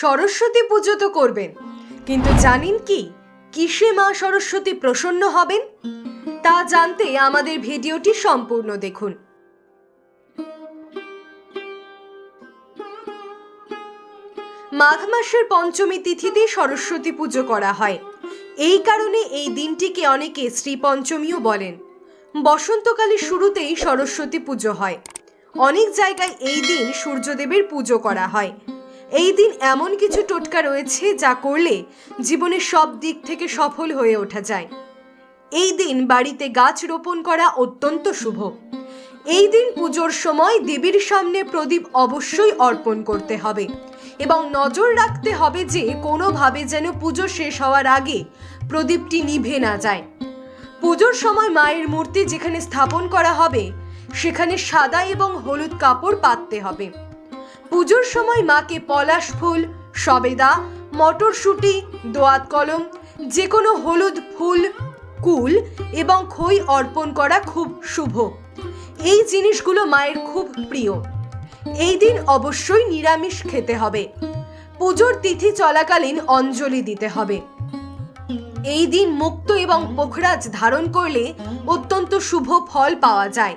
সরস্বতী পুজো তো করবেন। কিন্তু জানেন কি? কিসে মা সরস্বতী প্রসন্ন হবেন? তা জানতে আমাদের ভিডিওটি সম্পূর্ণ দেখুন। মাঘ মাসের পঞ্চমী তিথিতে সরস্বতী পুজো করা হয়। এই কারণে এই দিনটিকে অনেকে শ্রী পঞ্চমীও বলেন। বসন্তকালে শুরুতেই সরস্বতী পুজো হয়। অনেক জায়গায় এই দিন সূর্যদেবের পুজো করা হয়। এই দিন এমন কিছু টোটকা রয়েছে যা করলে জীবনের সব দিক থেকে সফল হয়ে ওঠা যায়। এই দিন বাড়িতে গাছ রোপণ করা অত্যন্ত শুভ। এই দিন পুজোর সময় দেবীর সামনে প্রদীপ অবশ্যই অর্পণ করতে হবে এবং নজর রাখতে হবে যে কোনোভাবে যেন পুজো শেষ হওয়ার আগে প্রদীপটি নিভে না যায়। পুজোর সময় মায়ের মূর্তি যেখানে স্থাপন করা হবে, সেখানে সাদা এবং হলুদ কাপড় পাততে হবে। পুজোর সময় মাকে পলাশ ফুল, সবেদা, মটরশুঁটি, দোয়াত কলম যে কোনো হলুদ ফুল, কুল এবং খই অর্পণ করা খুব শুভ। এই জিনিসগুলো মায়ের খুব প্রিয়। এই দিন অবশ্যই নিরামিষ খেতে হবে। পুজোর তিথি চলাকালীন অঞ্জলি দিতে হবে। এই দিন মুক্ত এবং পোখরাজ ধারণ করলে অত্যন্ত শুভ ফল পাওয়া যায়।